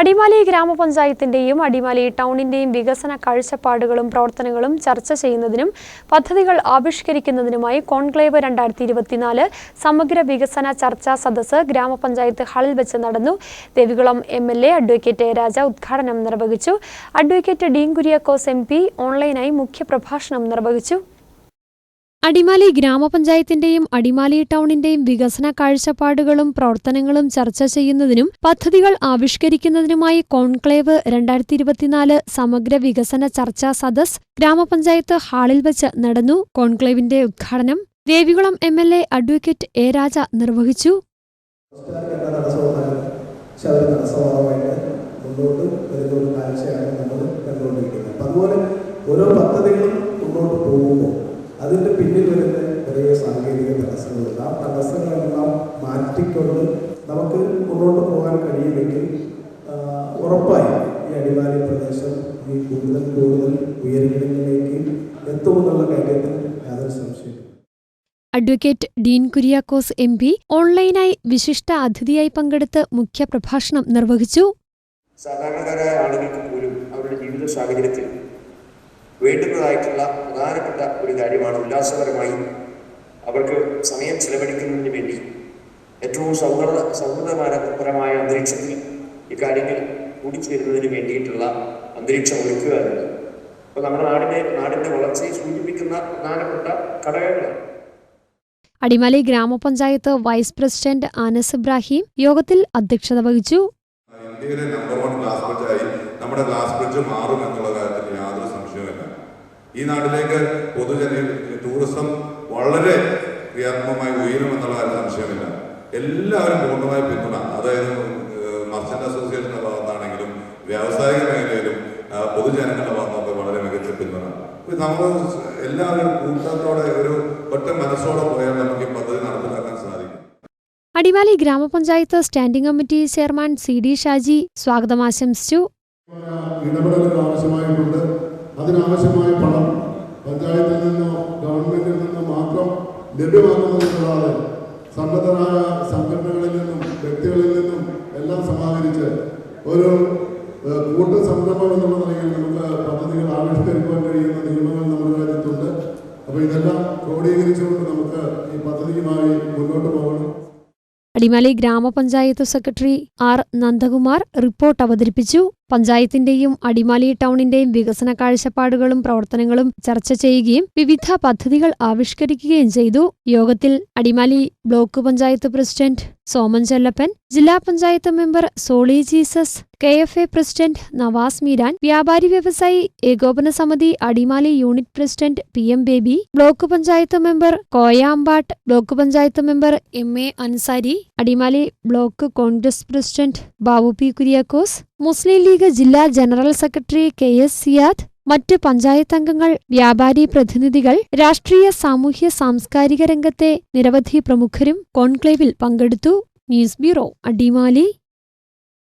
അടിമാലി ഗ്രാമപഞ്ചായത്തിന്റെയും അടിമാലി ടൗണിന്റെയും വികസന കാഴ്ചപ്പാടുകളും പ്രവർത്തനങ്ങളും ചർച്ച ചെയ്യുന്നതിനും പദ്ധതികൾ ആവിഷ്കരിക്കുന്നതിനുമായി കോൺക്ലേവ് രണ്ടായിരത്തി ഇരുപത്തിനാല് സമഗ്ര വികസന ചർച്ചാ സദസ്സ് ഗ്രാമപഞ്ചായത്ത് ഹാളിൽ വെച്ച് നടന്നു. Devikulam M L A advocate Raja ഉദ്ഘാടനം നിർവഹിച്ചു. Advocate Dean Kuriakose M P ഓൺലൈനായി മുഖ്യപ്രഭാഷണം നിർവഹിച്ചു. അടിമാലി ഗ്രാമപഞ്ചായത്തിന്റെയും അടിമാലി ടൗണിന്റെയും വികസന കാഴ്ചപ്പാടുകളും പ്രവർത്തനങ്ങളും ചർച്ച ചെയ്യുന്നതിനും പദ്ധതികൾ ആവിഷ്കരിക്കുന്നതിനുമായി കോൺക്ലേവ് രണ്ടായിരത്തി ഇരുപത്തിനാല് സമഗ്ര വികസന ചർച്ചാ സദസ് ഗ്രാമപഞ്ചായത്ത് ഹാളിൽ വച്ച് നടന്നു. കോൺക്ലേവിന്റെ ഉദ്ഘാടനം Devikulam M L A advocate A Raja നിർവഹിച്ചു. അതിന്റെ പിന്നിൽ വരുന്ന കുറേ സാങ്കേതിക തടസ്സങ്ങളുണ്ട് ആ തടസ്സങ്ങളെല്ലാം മാറ്റിക്കൊണ്ട് നമുക്ക് മുന്നോട്ട് പോകാൻ കഴിയുമെങ്കിൽ ഉറപ്പായി ഈ അടിമാലി പ്രദേശം ഈ കൂടുതൽ കൂടുതൽ ഉയരങ്ങളിലേക്ക് എത്തുമെന്നുള്ള കാര്യത്തിൽ യാതൊരു സംശയമില്ല advocate Dean Kuriakose M P ഓൺലൈനായി വിശിഷ്ട അതിഥിയായി പങ്കെടുത്ത് മുഖ്യപ്രഭാഷണം നിർവഹിച്ചു. സാധാരണക്കാരായ ആളുകൾക്ക് പോലും അവരുടെ ജീവിത സാഹചര്യത്തിൽ വേണ്ടുന്നതായിട്ടുള്ള പ്രധാനപ്പെട്ട ഒരു കാര്യമാണ് ഉല്ലാസപരമായി അവർക്ക് സമയം ചെലവഴിക്കുന്നതിന് വേണ്ടി ഏറ്റവും സൗഹൃദ സൗഹൃദപരമായ അന്തരീക്ഷത്തിൽ ഇക്കാര്യങ്ങൾ കാര്യങ്ങൾ കൂടിച്ചേരുന്നതിന് വേണ്ടിയിട്ടുള്ള അന്തരീക്ഷം ഒരുക്കുക എന്നത്. അപ്പോൾ നമ്മുടെ നാടിനെ നാടിന്റെ വളർച്ചയെ സൂചിപ്പിക്കുന്ന പ്രധാനപ്പെട്ട ഘടകങ്ങളാണ്. അടിമാലി ഗ്രാമപഞ്ചായത്ത് വൈസ് പ്രസിഡന്റ് അനസ് ഇബ്രാഹിം യോഗത്തിൽ അധ്യക്ഷത വഹിച്ചു. ഇന്ത്യയിലെ നമ്പർ വൺ ഗ്ലാസ് ബ്രിഡ്ജായി നമ്മുടെ ഗ്ലാസ് ബ്രിഡ്ജ് മാറും എന്നുള്ള കാര്യത്തിൽ ഈ നാട്ടിലേക്ക് പൊതുജന ടൂറിസം വളരെ ക്രിയാത്മകമായി ഉയരും എന്നുള്ള കാര്യം സംശയമില്ല. എല്ലാവരും പൂർണമായി പിന്തുണ. അതായത് മർച്ചന്റ് അസോസിയേഷന്റെ ഭാഗത്താണെങ്കിലും വ്യാവസായിക മേഖലയിലും പൊതുജനങ്ങളുടെ ഭാഗത്തൊക്കെ വളരെ മികച്ച പിന്തുണ. നമ്മൾ എല്ലാവരും കൂട്ടത്തോടെ ഒരു ഒറ്റ മനസ്സോടെ പോയാൽ നമുക്ക് ഈ പദ്ധതി നടപ്പിലാക്കാൻ സാധിക്കും. അടിവാലി ഗ്രാമപഞ്ചായത്ത് standing committee chairman C D Shaji സ്വാഗതം ആശംസിച്ചു. ഇടപെടലുകൾ ആവശ്യമായിട്ടുണ്ട്. അതിനാവശ്യമായ പണം പഞ്ചായത്തിൽ നിന്നോ ഗവൺമെന്റിൽ നിന്നോ മാത്രം ലഭ്യമാക്കുന്നതിനല്ലാതെ സന്നദ്ധരായ സംഘടനകളിൽ നിന്നും വ്യക്തികളിൽ നിന്നും എല്ലാം സമാഹരിച്ച് ഒരു കൂട്ട സംരംഭം എന്നുള്ള നിലയിൽ നമുക്ക് പദ്ധതികൾ ആവിഷ്കരിക്കുവാൻ കഴിയുന്ന നിയമങ്ങൾ നമ്മുടെ രാജ്യത്തുണ്ട്. അപ്പോൾ ഇതെല്ലാം ക്രോഡീകരിച്ചുകൊണ്ട് നമുക്ക് ഈ പദ്ധതിയുമായി മുന്നോട്ട് പോകണം. അടിമാലി ഗ്രാമപഞ്ചായത്ത് സെക്രട്ടറി ആർ നന്ദകുമാർ റിപ്പോർട്ട് അവതരിപ്പിച്ചു. പഞ്ചായത്തിന്റെയും അടിമാലി ടൗണിന്റെയും വികസന കാഴ്ചപ്പാടുകളും പ്രവർത്തനങ്ങളും ചർച്ച ചെയ്യുകയും വിവിധ പദ്ധതികൾ ആവിഷ്കരിക്കുകയും ചെയ്തു. യോഗത്തിൽ അടിമാലി ബ്ലോക്ക് പഞ്ചായത്ത് പ്രസിഡന്റ് സോമൻ ചെല്ലപ്പൻ ജില്ലാ panchayat member Soly Jesus K F A president Navas Meeran വ്യാപാരി വ്യവസായി ഏകോപന സമിതി Adimali unit president P M Baby block panchayat member Koya Ambat block panchayat member M A Ansari Adimali block Congress president Babu P Kuriakose Muslim League ജില്ലാ general secretary K S Siyad മറ്റ് പഞ്ചായത്ത് അംഗങ്ങൾ വ്യാപാരി പ്രതിനിധികൾ രാഷ്ട്രീയ സാമൂഹ്യ സാംസ്കാരിക രംഗത്തെ നിരവധി പ്രമുഖരും കോൺക്ലേവിൽ പങ്കെടുത്തു. News bureau Adimali.